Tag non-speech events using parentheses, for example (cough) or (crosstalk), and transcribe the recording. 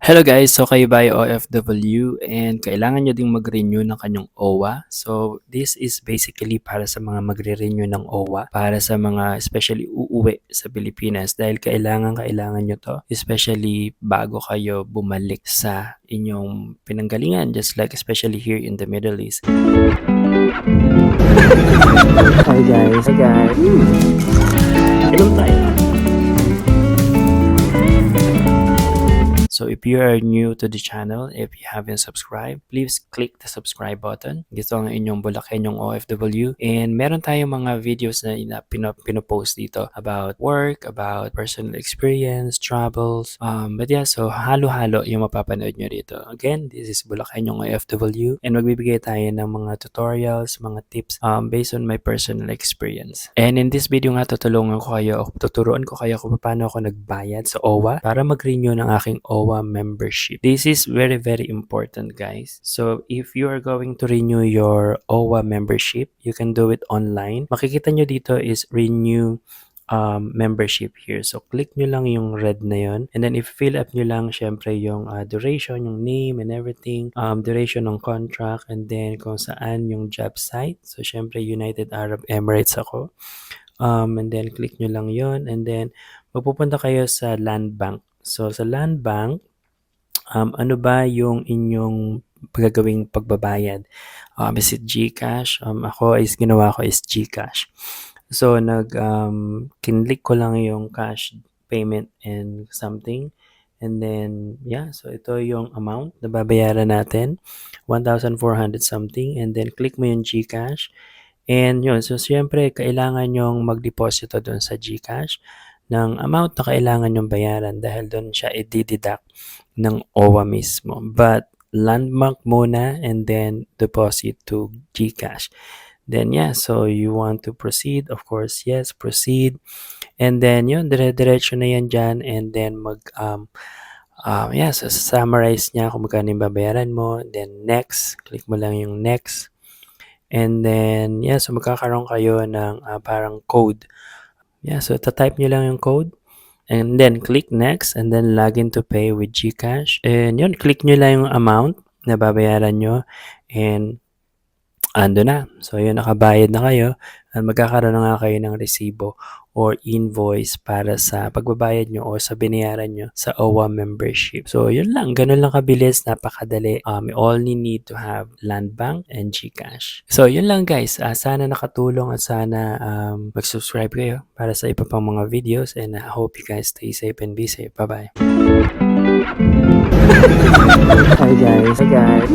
Hello guys! So kayo ba OFW and kailangan nyo ding mag-renew ng kanyang OWA? So this is basically para sa mga magre-renew ng OWA, para sa mga especially uuwi sa Pilipinas dahil kailangan kailangan nyo to, especially bago kayo bumalik sa inyong pinanggalingan just like especially here in the Middle East. (laughs) Hi guys! Hi guys! Inom tayo. So if you are new to the channel, if you haven't subscribed, please click the subscribe button. Gusto ang inyong Bulakenyong OFW. And meron tayong mga videos na ina, pino, pinopost dito about work, about personal experience, travels. Um, but yeah, so halo-halo yung mapapanood nyo dito. Again, this is Bulakenyong OFW and magbibigay tayo ng mga tutorials, mga tips um, based on my personal experience. And in this video nga, tutulungan ko kayo, tuturuan ko kayo kung paano ako nagbayad sa OWA para mag-renew ng aking OWA membership. This is very, very important, guys. So, if you are going to renew your OWA membership, you can do it online. Makikita nyo dito is renew um, membership here. So, click nyo lang yung red na yon And then, if fill up nyo lang, syempre, yung uh, duration, yung name and everything, um, duration ng contract, and then kung saan yung job site. So, syempre, United Arab Emirates ako. Um, and then, click nyo lang yon And then, mapupunta kayo sa land bank. So, sa land bank, um, ano ba yung inyong gagawing pagbabayad? Um, is it GCash? Um, ako is ginawa ko is GCash. So, nag, um, kinlik ko lang yung cash payment and something. And then, yeah, so ito yung amount na babayaran natin. 1,400 something. And then, click mo yung GCash. And yun, so siyempre, kailangan yung magdeposito doon sa GCash ng amount na kailangan yung bayaran dahil doon siya i-deduct ng OWA mismo. But, landmark muna and then deposit to GCash. Then, yeah, so you want to proceed, of course, yes, proceed. And then, yun, dire-diretso na yan dyan and then mag, um, um, yeah, so summarize niya kung magkano yung babayaran mo. Then, next, click mo lang yung next. And then, yeah, so magkakaroon kayo ng uh, parang code. Yeah, so type nyo lang yung code. And then, click next. And then, login to pay with GCash. And yun, click nyo lang yung amount na babayaran nyo. And, ando na. So, yun, nakabayad na kayo. At magkakaroon na nga kayo ng resibo or invoice para sa pagbabayad nyo o sa binayaran nyo sa OWA membership. So, yun lang. Ganun lang kabilis. Napakadali. Um, you only need to have Land Bank and GCash. So, yun lang guys. Uh, sana nakatulong at sana um, mag-subscribe kayo para sa iba pang mga videos and I hope you guys stay safe and be safe. Bye-bye. (laughs) Hi guys. Hi guys.